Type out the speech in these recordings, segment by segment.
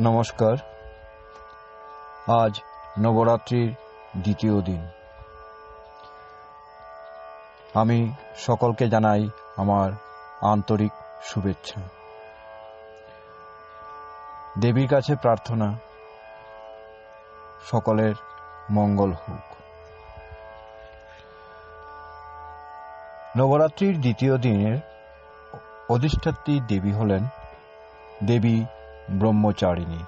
নমস্কার। আজ নবরাত্রির দ্বিতীয় দিন। আমি সকলকে জানাই আমার আন্তরিক শুভেচ্ছা। দেবীর কাছে প্রার্থনা, সকলের মঙ্গল হোক। নবরাত্রির দ্বিতীয় দিনের অধিষ্ঠাত্রী দেবী হলেন দেবী ব্রহ্মচারিণী।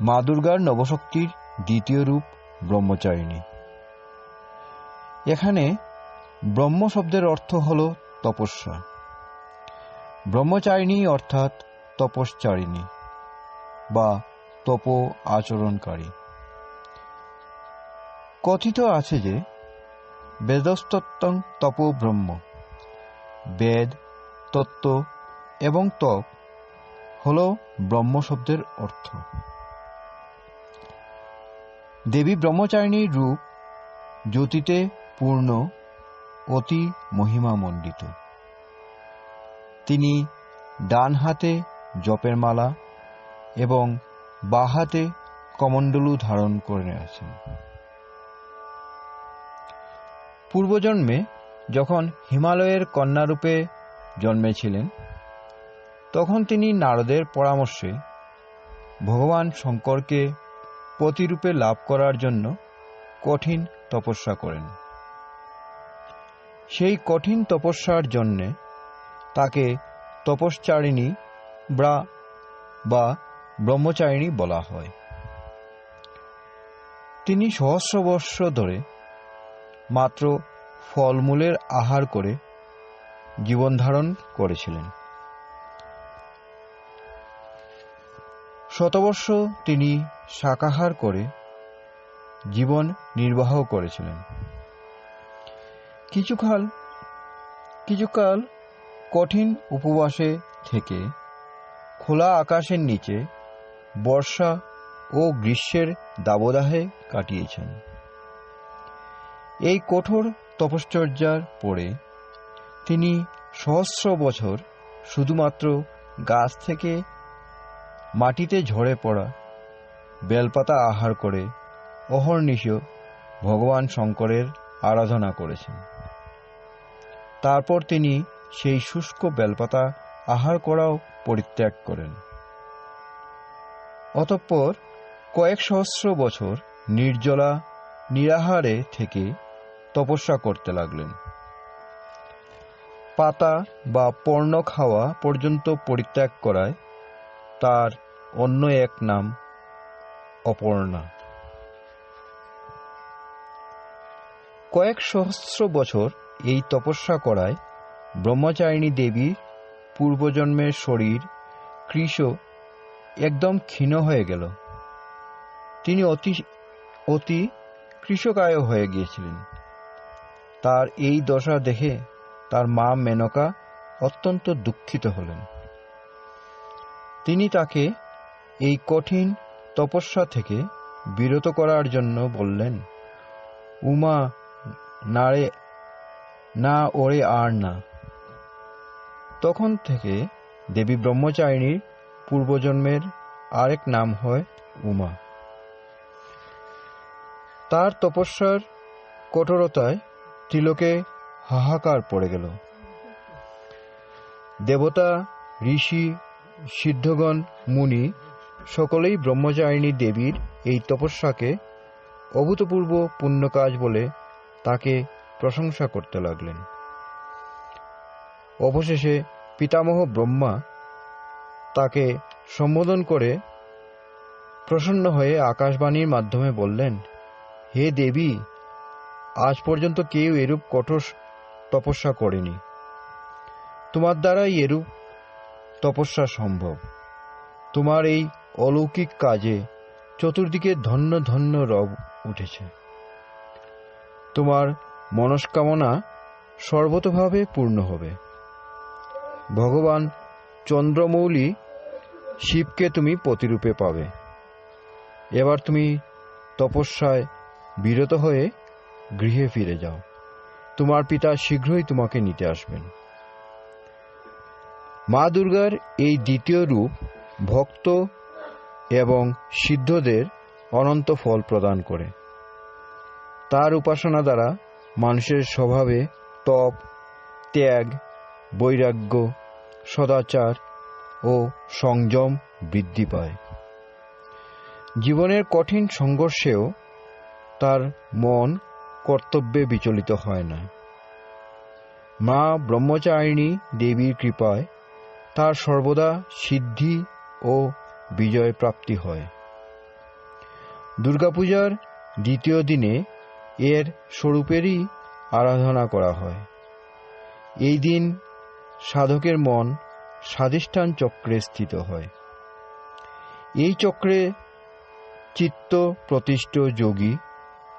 মা দুর্গার নবশক্তির দ্বিতীয় রূপ ব্রহ্মচারিণী। এখানে ব্রহ্ম শব্দের অর্থ হল তপস্যা। ব্রহ্মচারিণী অর্থাৎ তপশ্চারিণী বা তপ আচরণকারী। কথিত আছে যে বেদস্তত্ত্বং তপ ব্রহ্ম। বেদ, তত্ত্ব এবং তপ হল ব্রহ্ম শব্দের অর্থ। দেবী ব্রহ্মচারিণীর রূপ জ্যোতিতে পূর্ণ, অতি মহিমামণ্ডিত। তিনি ডান হাতে জপের মালা এবং বা হাতে কমণ্ডলু ধারণ করে আছেন পূর্বজন্মে যখন হিমালয়ের কন্যারূপে জন্মেছিলেন তখন তিনি নারদের পরামর্শে ভগবান শঙ্করকে প্রতিরূপে লাভ করার জন্য কঠিন তপস্যা করেন। সেই কঠিন তপস্যার জন্যে তাকে তপশ্চারিণী ব্রা বা ব্রহ্মচারিণী বলা হয়। তিনি সহস্র বর্ষ ধরে মাত্র ফলমূলের আহার করে জীবন ধারণ করেছিলেন। শতবর্ষ তিনি শাকাহার করে জীবন নির্বাহ করেছিলেন। কিছুকাল কিছুকাল কঠিন উপবাসে থেকে খোলা আকাশের নিচে বর্ষা ও গ্রীষ্মের দাবদাহে কাটিয়েছেন। এই কঠোর তপশ্চর্যার পরে তিনি সহস্র বছর শুধুমাত্র গাছ থেকে মাটিতে ঝরে পড়া, বেলপাতা আহার করে অহর্নিশ ভগবান শঙ্করের আরাধনা করেছেন। তারপর তিনি সেই শুষ্ক বেলপাতা আহার করাও পরিত্যাগ করেন। অতঃপর কয়েক সহস্র বছর নির্জলা, নিরাহারে থেকে তপস্যা করতে লাগলেন। পাতা বা পর্ণ খাওয়া পর্যন্ত পরিত্যাগ করায় তার অন্য এক নাম অপর্ণা। কয়েক সহস্র বছর এই তপস্যা করায় ব্রহ্মচারিণী দেবীর পূর্বজন্মের শরীর কৃষ একদম ক্ষীণ হয়ে গেল। তিনি অতি অতি কৃষকায় হয়ে গিয়েছিলেন। তার এই দশা দেখে তার মা মেনকা অত্যন্ত দুঃখিত হলেন। তিনি তাকে এই কঠিন তপস্যা থেকে বিরত করার জন্য বললেন, উমা নারে না ওরে আর না। তখন থেকে দেবী ব্রহ্মচারিণীর পূর্বজন্মের আরেক নাম হয় উমা। তার তপস্যার কঠোরতায় ত্রিলোকে হাহাকার পড়ে গেল। দেবতা, ঋষি সিদ্ধগণ, মুনি, সকলেই ব্রহ্মচারিণী দেবীর এই তপস্যাকে অভূতপূর্ব পুণ্য কাজ বলে তাকে প্রশংসা করতে লাগলেন। অবশেষে পিতামহ ব্রহ্মা তাকে সম্বোধন করে প্রসন্ন হয়ে আকাশবাণীর মাধ্যমে বললেন, হে দেবী, আজ পর্যন্ত কেউ এরূপ কঠোর তপস্যা করেনি। তোমার দ্বারাই এরূপ তপস্যা সম্ভব। তোমার এই অলৌকিক কাজে চতুর্দিকে ধন্য ধন্য রব উঠেছে। তোমার মনস্কামনা সর্বতভাবে পূর্ণ হবে। ভগবান চন্দ্রমৌলি শিবকে তুমি প্রতিরূপে পাবে। এবার তুমি তপস্যায় বিরত হয়ে গৃহে ফিরে যাও। তোমার পিতা শীঘ্রই তোমাকে নিতে আসবেন। মা দুর্গার এই দ্বিতীয় রূপ ভক্ত এবং সিদ্ধদের অনন্ত ফল প্রদান করে। তার উপাসনা দ্বারা মানুষের স্বভাবে তপ, ত্যাগ, বৈরাগ্য, সদাচার ও সংযম বৃদ্ধি পায়। জীবনের কঠিন সংঘর্ষেও তার মন কর্তব্যে বিচলিত হয় না। মা ব্রহ্মচারিণী দেবীর কৃপায় তার সর্বদা সিদ্ধি ও বিজয় প্রাপ্তি হয়। দুর্গাপূজার দ্বিতীয় দিনে এর স্বরূপেরই আরাধনা করা হয়। এই দিন সাধকের মন স্বাধিষ্ঠান চক্রে স্থিত হয়। এই চক্রে চিত্ত প্রতিষ্ঠ যোগী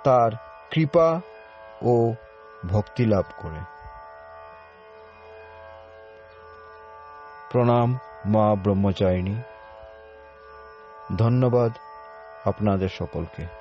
তার কৃপা ও ভক্তি লাভ করে। প্রণাম মা ব্রহ্মচারিণী। ধন্যবাদ আপনাদের সকলকে।